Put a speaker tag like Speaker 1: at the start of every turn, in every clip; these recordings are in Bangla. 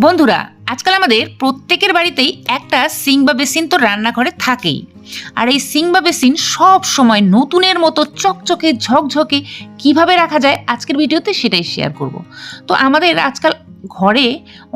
Speaker 1: বন্ধুরা আজকাল আমাদের প্রত্যেকের বাড়িতেই একটা সিং বা বেসিন তো রান্নাঘরে থাকেই। আর এই সিং বা বেসিন সব সময় নতুনের মতো চকচকে, ঝকঝকে কীভাবে রাখা যায় আজকের ভিডিওতে সেটাই শেয়ার করব। তো আমাদের আজকাল ঘরে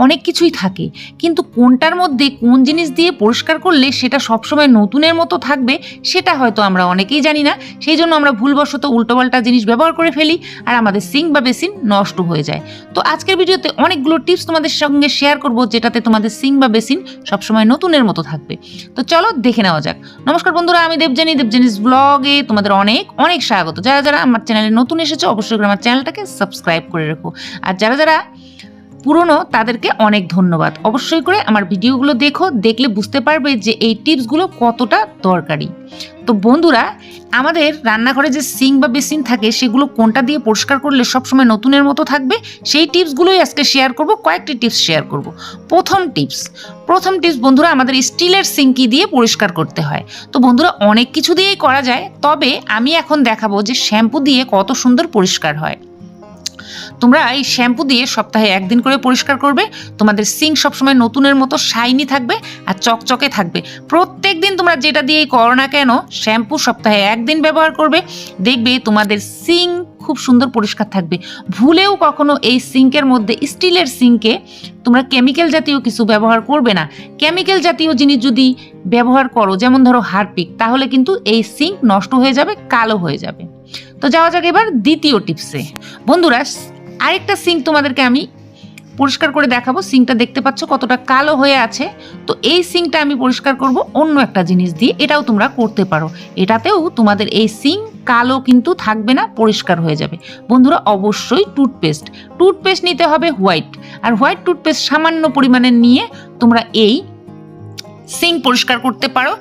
Speaker 1: অনেক কিছুই থাকে, কিন্তু কোনটার মধ্যে কোন জিনিস দিয়ে পরিষ্কার করলে সেটা সবসময় নতুনের মতো থাকবে সেটা হয়তো আমরা অনেকেই জানি না। সেই জন্য আমরা ভুলবশত উল্টোপাল্টা জিনিস ব্যবহার করে ফেলি আর আমাদের সিং বা বেসিন নষ্ট হয়ে যায়। তো আজকের ভিডিওতে অনেকগুলো টিপস তোমাদের সঙ্গে শেয়ার করব যেটাতে তোমাদের সিং বা বেসিন সবসময় নতুনের মতো থাকবে। তো চলো দেখে নেওয়া যাক। নমস্কার বন্ধুরা, আমি দেবজানি দেবজানিস ব্লগে তোমাদের অনেক অনেক স্বাগত। যারা যারা আমার চ্যানেলে নতুন এসেছ, অবশ্যই করে আমার চ্যানেলটাকে সাবস্ক্রাইব করে রেখো। আর যারা যারা পুরনো, তাদেরকে অনেক ধন্যবাদ। অবশ্যই করে আমার ভিডিওগুলো দেখো, দেখলে বুঝতে পারবে যে এই টিপসগুলো কতটা দরকারি। তো বন্ধুরা, আমাদের রান্নাঘরে যে সিং বা বেসিন থাকে, সেগুলো কোনটা দিয়ে পরিষ্কার করলে সবসময় নতুনের মতো থাকবে? সেই টিপসগুলোই আজকে শেয়ার করব, কয়েকটি টিপস শেয়ার করব। প্রথম টিপস প্রথম টিপস বন্ধুরা, আমাদের স্টিলের সিঙ্কি দিয়ে পরিষ্কার করতে হয়? তো বন্ধুরা, অনেক কিছু দিয়েই করা যায়, তবে আমি এখন দেখাবো যে শ্যাম্পু দিয়ে কত সুন্দর পরিষ্কার হয়। তোমরা এই শ্যাম্পু দিয়ে সপ্তাহে একদিন করে পরিষ্কার করবে। তোমাদের সিঙ্ক সবসময় নতুনের মতো শাইনি থাকবে আর চকচকে থাকবে। প্রত্যেক দিন তোমরা যেটা দিয়েই করো না কেন, শ্যাম্পু সপ্তাহে একদিন ব্যবহার করবে। দেখবে তোমাদের সিঙ্ক খুব সুন্দর পরিষ্কার থাকবে। ভুলেও কখনো এই সিঙ্কের মধ্যে স্টিলের সিঙ্কে তোমরা কেমিক্যাল জাতীয় কিছু ব্যবহার করবে না। কেমিক্যাল জাতীয় জিনিস যদি ব্যবহার করো, যেমন ধরো হারপিক, তাহলে কিন্তু এই সিঙ্ক নষ্ট হয়ে যাবে, কালো হয়ে যাবে। তো যাওয়া যাক এবার দ্বিতীয় টিপসে। বন্ধুরা আরেকটা সিঙ্ক তোমাদেরকে আমি পরিষ্কার করে দেখাবো। সিঙ্কটা দেখতে পাচ্ছ কতটা কালো হয়ে আছে। তো এই সিঙ্কটা আমি পরিষ্কার করব অন্য একটা জিনিস দিয়ে, এটাও তোমরা করতে পারো। এটাতেও তোমাদের এই সিঙ্ক কালো কিন্তু থাকবে না, পরিষ্কার হয়ে যাবে। বন্ধুরা, অবশ্যই টুথপেস্ট। টুথপেস্ট নিতে হবে হোয়াইট। আর হোয়াইট টুথপেস্ট সামান্য পরিমাণে নিয়ে তোমরা এই সিঙ্ক পরিষ্কার করতে পারো।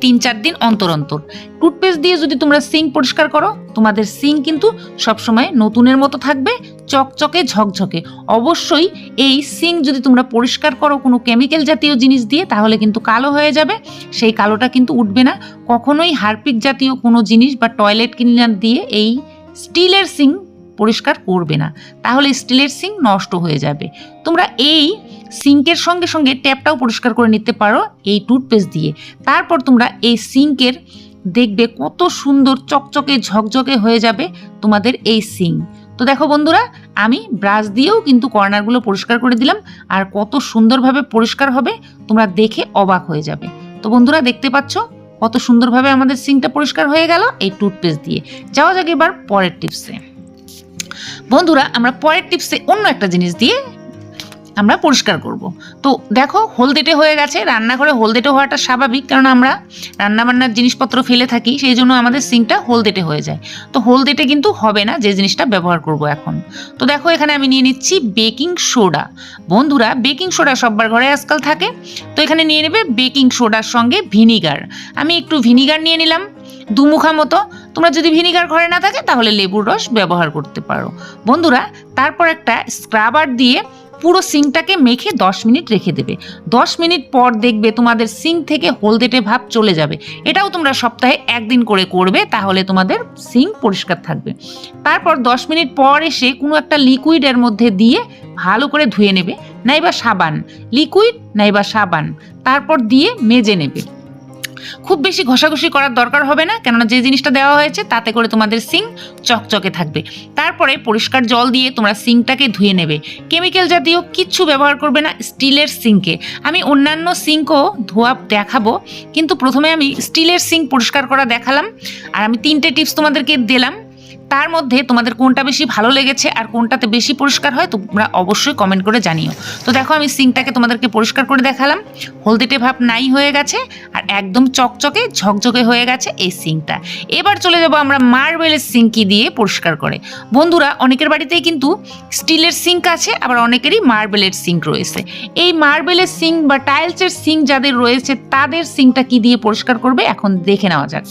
Speaker 1: তিন চার দিন অন্তর অন্তর। টুথপেস্ট দিয়ে যদি তোমরা সিঙ্ক পরিষ্কার করো, তোমাদের সিং কিন্তু সবসময় নতুনের মতো থাকবে, চকচকে ঝকঝকে। অবশ্যই এই সিঙ্ক যদি তোমরা পরিষ্কার করো কোনো কেমিক্যাল জাতীয় জিনিস দিয়ে, তাহলে কিন্তু কালো হয়ে যাবে। সেই কালোটা কিন্তু উঠবে না। কখনোই হারপিক জাতীয় কোনো জিনিস বা টয়লেট ক্লিনার দিয়ে এই স্টিলের সিঙ্ক পরিষ্কার করবে না। তাহলে স্টিলের সিঙ্ক নষ্ট হয়ে যাবে। তোমরা এই সিঙ্কের সঙ্গে সঙ্গে ট্যাপটাও পরিষ্কার করে নিতে পারো এই টুথপেস্ট দিয়ে। তারপর তোমরা এই সিঙ্কের দেখবে কত সুন্দর চকচকে ঝকঝকে হয়ে যাবে তোমাদের এই সিঙ্ক তো দেখো বন্ধুরা, আমি ব্রাশ দিয়েও কিন্তু কর্নারগুলো পরিষ্কার করে দিলাম আর কত সুন্দরভাবে পরিষ্কার হবে তোমরা দেখে অবাক হয়ে যাবে। তো বন্ধুরা, দেখতে পাচ্ছ কত সুন্দরভাবে আমাদের সিঙ্কটা পরিষ্কার হয়ে গেল এই টুথপেস্ট দিয়ে। যাওয়া যাক এবার পরের টিপসে। বন্ধুরা, আমরা পরের টিপসে অন্য একটা জিনিস দিয়ে আমরা পরিষ্কার করব। তো দেখো, হলদেটে হয়ে গেছে। রান্নাঘরে হলদেটে হওয়াটা স্বাভাবিক, কারণ আমরা রান্নাবান্নার জিনিসপত্র ফেলে থাকি, সেই জন্য আমাদের সিঙ্কটা হলদেটে হয়ে যায়। তো হলদেটে কিন্তু হবে না, যে জিনিসটা ব্যবহার করব এখন। তো দেখো, এখানে আমি নিয়ে নিচ্ছি বেকিং সোডা। বন্ধুরা, বেকিং সোডা সব্বার ঘরে আজকাল থাকে। তো এখানে নিয়ে নেবে বেকিং সোডার সঙ্গে ভিনিগার। আমি একটু ভিনিগার নিয়ে নিলাম, দুমুখা মতো। তোমরা যদি ভিনিগার ঘরে না থাকে, তাহলে লেবুর রস ব্যবহার করতে পারো। বন্ধুরা, তারপর একটা স্ক্রাবার দিয়ে পুরো সিঙ্কটাকে মেখে দশ মিনিট রেখে দেবে। দশ মিনিট পর দেখবে তোমাদের সিঙ্ক থেকে হলদেটে ভাব চলে যাবে। এটাও তোমরা সপ্তাহে একদিন করে করবে, তাহলে তোমাদের সিঙ্ক পরিষ্কার থাকবে। তারপর দশ মিনিট পর এসে কোনো একটা লিকুইডের মধ্যে দিয়ে ভালো করে ধুয়ে নেবে, নাইবা সাবান। লিকুইড নাইবা সাবান। তারপর দিয়ে মেজে নেবে। খুব বেশি ঘষাঘষি করার দরকার হবে না, কেননা যে জিনিসটা দেওয়া হয়েছে তাতে করে তোমাদের সিং চকচকে থাকবে। তারপরে পরিষ্কার জল দিয়ে তোমরা সিঙ্কটাকে ধুয়ে নেবে। কেমিক্যাল জাতীয় কিচ্ছু ব্যবহার করবে না স্টিলের সিঙ্কে আমি অন্যান্য সিঙ্কও ধোয়া দেখাবো, কিন্তু প্রথমে আমি স্টিলের সিঙ্ক পরিষ্কার করা দেখালাম। আর আমি তিনটে টিপস তোমাদেরকে দিলাম। তার মধ্যে তোমাদের কোনটা বেশি ভালো লেগেছে আর কোনটাতে বেশি পরিষ্কার হয় তোমরা অবশ্যই কমেন্ট করে জানিও। তো দেখো আমি সিঙ্কটাকে তোমাদেরকে পরিষ্কার করে দেখালাম। হলদেটে ভাব নাই হয়ে গেছে আর একদম চকচকে, ঝকঝকে হয়ে গেছে এই সিঙ্কটা এবার চলে যাব আমরা মার্বেলের সিঙ্কি দিয়ে পরিষ্কার করে। বন্ধুরা, অনেকের বাড়িতেই কিন্তু স্টিলের সিঙ্ক আছে, আবার অনেকেরই মার্বেলের সিঙ্ক রয়েছে। এই মার্বেলের সিঙ্ক বা টাইলসের সিঙ্ক যাদের রয়েছে, তাদের সিঙ্কটা কি দিয়ে পরিষ্কার করবে? এখন দেখে নেওয়া যাক।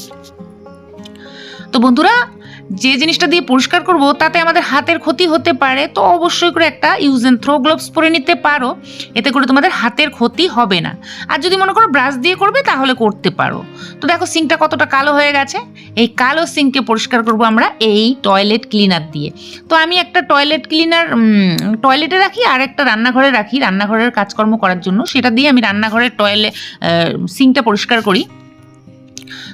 Speaker 1: তো বন্ধুরা যে জিনিসটা দিয়ে পরিষ্কার করব, তাতে আমাদের হাতের ক্ষতি হতে পারে, তো অবশ্যই করে একটা ইউজ অ্যান্ড থ্রো গ্লোভস পরে নিতে পারো। এতে করে তোমাদের হাতের ক্ষতি হবে না। আর যদি মনে করো ব্রাশ দিয়ে করবে, তাহলে করতে পারো। তো দেখো সিঙ্কটা কতটা কালো হয়ে গেছে। এই কালো সিঙ্ককে পরিষ্কার করব আমরা এই টয়লেট ক্লিনার দিয়ে। তো আমি একটা টয়লেট ক্লিনার টয়লেটে রাখি, আর একটা রান্নাঘরে রাখি। রান্নাঘরের কাজকর্ম করার জন্য সেটা দিয়ে আমি রান্নাঘরের টয়লেট সিঙ্কটা পরিষ্কার করি।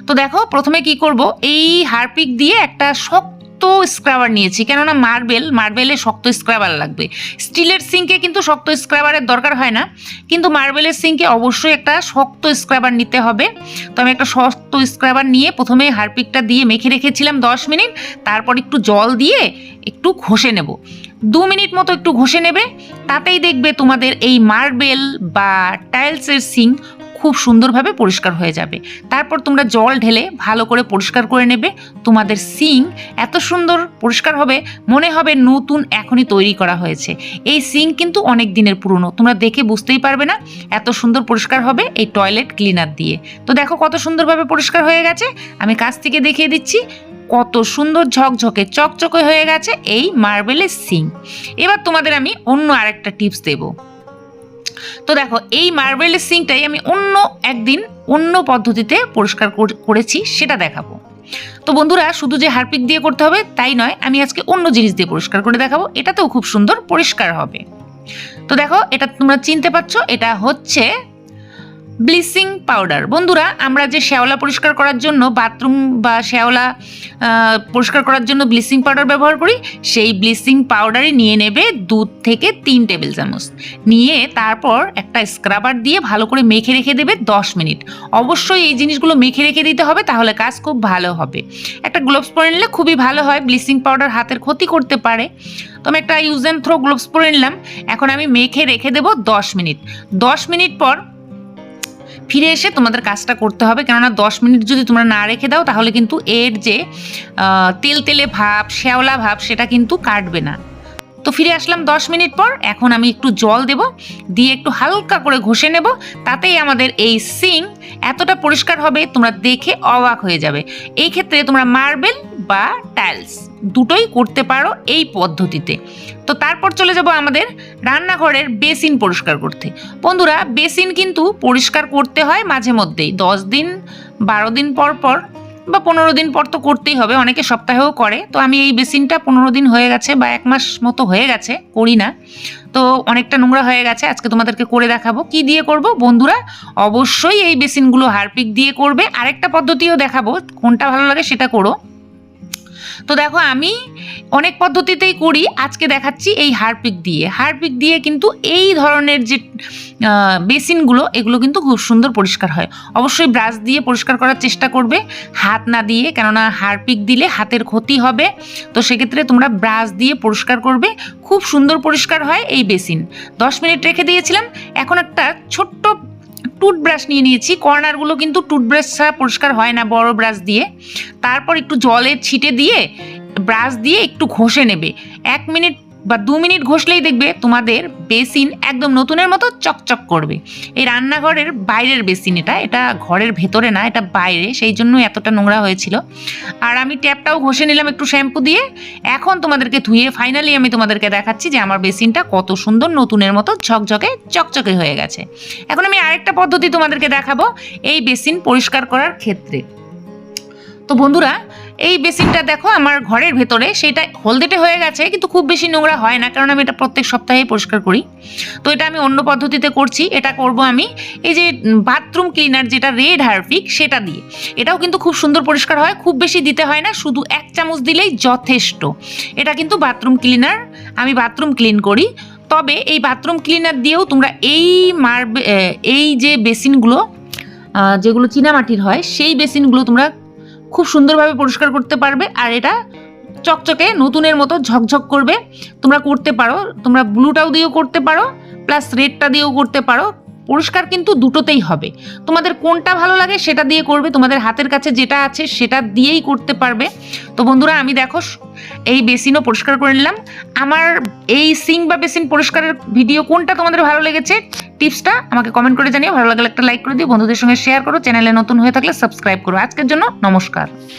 Speaker 1: তো দেখো, প্রথমে কি করব? এই হারপিক দিয়ে একটা শক্ত স্ক্রাবার নিয়েছি। কেননা মার্বেল মার্বেলে শক্ত স্ক্রাবার লাগবে। স্টিলের সিঙ্কে কিন্তু শক্ত স্ক্রাবারের দরকার হয় না। কিন্তু মার্বেলের সিঙ্কে অবশ্যই একটা শক্ত স্ক্রাবার নিতে হবে। তো আমি একটা শক্ত স্ক্রাবার নিয়ে প্রথমে হারপিকটা দিয়ে মেখে রেখেছিলাম দশ মিনিট। তারপর একটু জল দিয়ে একটু ঘষে নেব। দু মিনিট মতো একটু ঘষে নেবে। তাতেই দেখবে তোমাদের এই মার্বেল বা টাইলসের সিঙ্ক খুব সুন্দরভাবে পরিষ্কার হয়ে যাবে। তারপর তোমরা জল ঢেলে ভালো করে পরিষ্কার করে নেবে। তোমাদের সিং এত সুন্দর পরিষ্কার হবে, মনে হবে নতুন এখনই তৈরি করা হয়েছে। এই সিং কিন্তু অনেক দিনের পুরনো, তোমরা দেখে বুঝতেই পারবে না এত সুন্দর পরিষ্কার হবে এই টয়লেট ক্লিনার দিয়ে। তো দেখো কত সুন্দরভাবে পরিষ্কার হয়ে গেছে। আমি কাছ থেকে দেখিয়ে দিচ্ছি, কত সুন্দর ঝকঝকে, চকচকে হয়ে গেছে এই মার্বেলের সিং। এবার তোমাদের আমি অন্য আরেকটা টিপস দেবো। তো দেখো, এই মার্বেলের সিঙ্কটাই আমি অন্য একদিন অন্য পদ্ধতিতে পরিষ্কার কর- করেছি, সেটা দেখাবো। তো বন্ধুরা, শুধু যে হারপিক দিয়ে করতে হবে, তাই নয়, আমি আজকে অন্য জিনিস দিয়ে পরিষ্কার করে দেখাবো, এটাতেও খুব সুন্দর পরিষ্কার হবে। তো দেখো, এটা তোমরা চিনতে পারছ, এটা হচ্ছে ব্লিচিং পাউডার। বন্ধুরা, আমরা যে শ্যাওলা পরিষ্কার করার জন্য বাথরুম বা শ্যাওলা পরিষ্কার করার জন্য ব্লিচিং পাউডার ব্যবহার করি, সেই ব্লিচিং পাউডারই নিয়ে নেবে দুধ থেকে তিন টেবিল চামচ। নিয়ে তারপর একটা স্ক্রাবার দিয়ে ভালো করে মেখে রেখে দেবে দশ মিনিট। অবশ্যই এই জিনিসগুলো মেখে রেখে দিতে হবে, তাহলে কাজ খুব ভালো হবে। একটা গ্লোভস পরে নিলে খুবই ভালো হয়, ব্লিচিং পাউডার হাতের ক্ষতি করতে পারে। তো আমি একটা ইউজ অ্যান্ড থ্রো গ্লোভস পরে নিলাম। এখন আমি মেখে রেখে দেবো দশ মিনিট। দশ মিনিট পর ফিরে এসে তোমাদের কাজটা করতে হবে। কেননা দশ মিনিট যদি তোমরা না রেখে দাও, তাহলে কিন্তু এর যে তেল তেলে ভাব, শ্যাওলা ভাব, সেটা কিন্তু কাটবে না। তো ফিরে আসলাম দশ মিনিট পর। এখন আমি একটু জল দেব, দিয়ে একটু হালকা করে ঘষে নেব, তাতেই আমাদের এই সিং এতটা পরিষ্কার হবে, তোমরা দেখে অবাক হয়ে যাবে। এই ক্ষেত্রে তোমরা মার্বেল বা টাইলস দুটোই করতে পারো এই পদ্ধতিতে। তো তারপর চলে যাব আমাদের রান্নাঘরের বেসিন পরিষ্কার করতে। বন্ধুরা, বেসিন কিন্তু পরিষ্কার করতে হয় মাঝে মধ্যেই, দশ দিন, বারো দিন পর পর। বা পনেরো দিন পর তো করতেই হবে, অনেকে সপ্তাহেও করে। তো আমি এই বেসিনটা পনেরো দিন হয়ে গেছে বা এক মাস মতো হয়ে গেছে, করি না। তো অনেকটা নোংরা হয়ে গেছে, আজকে তোমাদেরকে করে দেখাবো। কি দিয়ে করব? বন্ধুরা, অবশ্যই এই বেসিনগুলো হারপিক দিয়ে করবে। আরেকটা পদ্ধতিও দেখাবো, কোনটা ভালো লাগে সেটা করো। তো দেখো আমি অনেক পদ্ধতিতেই করি, আজকে দেখাচ্ছি এই হারপিক দিয়ে। হারপিক দিয়ে কিন্তু এই ধরনের যে বেসিনগুলো এগুলো কিন্তু খুব সুন্দর পরিষ্কার হয়। অবশ্যই ব্রাশ দিয়ে পরিষ্কার করার চেষ্টা করবে, হাত না দিয়ে, কেননা হারপিক দিলে হাতের ক্ষতি হবে। তো সেক্ষেত্রে তোমরা ব্রাশ দিয়ে পরিষ্কার করবে, খুব সুন্দর পরিষ্কার হয় এই বেসিন। দশ মিনিট রেখে দিয়েছিলাম, এখন একটা ছোট্ট টুথব্রাশ নিয়ে নিয়েছি। কর্নারগুলো কিন্তু টুথব্রাশ ছাড়া পরিষ্কার হয় না বড় ব্রাশ দিয়ে। তারপর একটু জলের ছিটে দিয়ে ব্রাশ দিয়ে একটু ঘষে নেবে। এক মিনিট বা দু মিনিট ঘষলেই দেখবে তোমাদের বেসিন একদম নতুনের মতো চকচক করবে। এই রান্নাঘরের বাইরের বেসিন এটা এটা ঘরের ভেতরে না, এটা বাইরে, সেই জন্য এতটা নোংরা হয়েছিল। আর আমি ট্যাপটাও ঘষে নিলাম একটু শ্যাম্পু দিয়ে। এখন তোমাদেরকে ধুয়ে ফাইনালি আমি তোমাদেরকে দেখাচ্ছি যে আমার বেসিনটা কত সুন্দর নতুনের মতো ঝকঝকে, চকচকে হয়ে গেছে। এখন আমি আরেকটা পদ্ধতি তোমাদেরকে দেখাবো, এই বেসিন পরিষ্কার করার ক্ষেত্রে। তো বন্ধুরা এই বেসিনটা দেখো আমার ঘরের ভেতরে, সেটা হলদেটে হয়ে গেছে, কিন্তু খুব বেশি নোংরা হয় না, কারণ আমি এটা প্রত্যেক সপ্তাহে পরিষ্কার করি। তো এটা আমি অন্য পদ্ধতিতে করছি, এটা করব আমি এই যে বাথরুম ক্লিনার যেটা রেড হারপিক সেটা দিয়ে। এটাও কিন্তু খুব সুন্দর পরিষ্কার হয়, খুব বেশি দিতে হয় না, শুধু এক চামচ দিলেই যথেষ্ট। এটা কিন্তু বাথরুম ক্লিনার, আমি বাথরুম ক্লিন করি। তবে এই বাথরুম ক্লিনার দিয়েও তোমরা এই মার্বে এই যে বেসিনগুলো যেগুলো চীনামাটির হয়, সেই বেসিনগুলো তোমরা খুব সুন্দরভাবে পরিষ্কার করতে পারবে আর এটা চকচকে নতুনের মতো ঝকঝক করবে। তোমরা করতে পারো, তোমরা ব্লুটাও দিয়েও করতে পারো প্লাস রেডটা দিয়েও করতে পারো। পরিষ্কার কিন্তু দুটোতেই হবে। তোমাদের কোনটা ভালো লাগে সেটা দিয়ে করবে, তোমাদের হাতের কাছে যেটা আছে সেটা দিয়েই করতে পারবে। তো বন্ধুরা, আমি দেখো এই বেসিনও পরিষ্কার করে নিলাম। আমার এই সিং বা বেসিন পরিষ্কারের ভিডিও কোনটা তোমাদের ভালো লেগেছে টিপসটা আমাকে কমেন্ট করে জানিও। ভালো লাগলে একটা লাইক করে দিও। বন্ধুদের সঙ্গে শেয়ার করো। চ্যানেলে নতুন হয়ে থাকলে সাবস্ক্রাইব করো। আজকের জন্য নমস্কার।